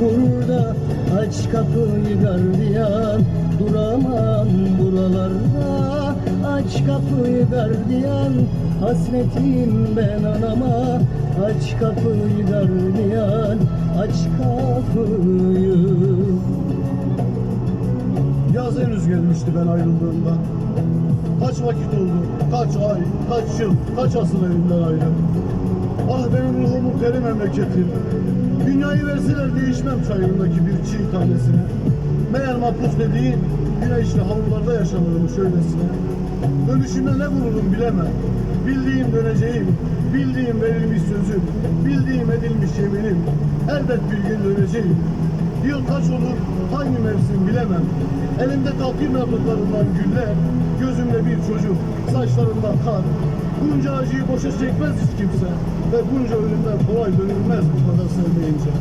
burada Aç kapıyı gardiyan. Duramam buralarda. Aç kapıyı gardiyan. Hasretim ben anama. Aç kapıyı gardiyan. Aç kapıyı. Yaz henüz gelmişti ben ayrıldığımda. Kaç vakit oldu, kaç ay, kaç yıl, kaç asıl elimden ayrı. Ah benim ruhumun peri memleketim. Dünyayı verseler değişmem çayırındaki bir çiğ tanesine. Meğer mahpus dediğin güneşli havlularda yaşanırmış öylesine. Dönüşümde ne bulurum bilemem. Bildiğim döneceğim, bildiğim verilmiş sözüm, bildiğim edilmiş yeminim. Elbet bir gün döneceğim. Yıl kaç olur, hangi mevsim bilemem. Elimde takvim yapraklarından güller, gözümde bir çocuk, saçlarımdan kar. Bunca acıyı boşa çekmez hiç kimse ve bunca ölümden kolay dönülmez bu kadar sevmeyince.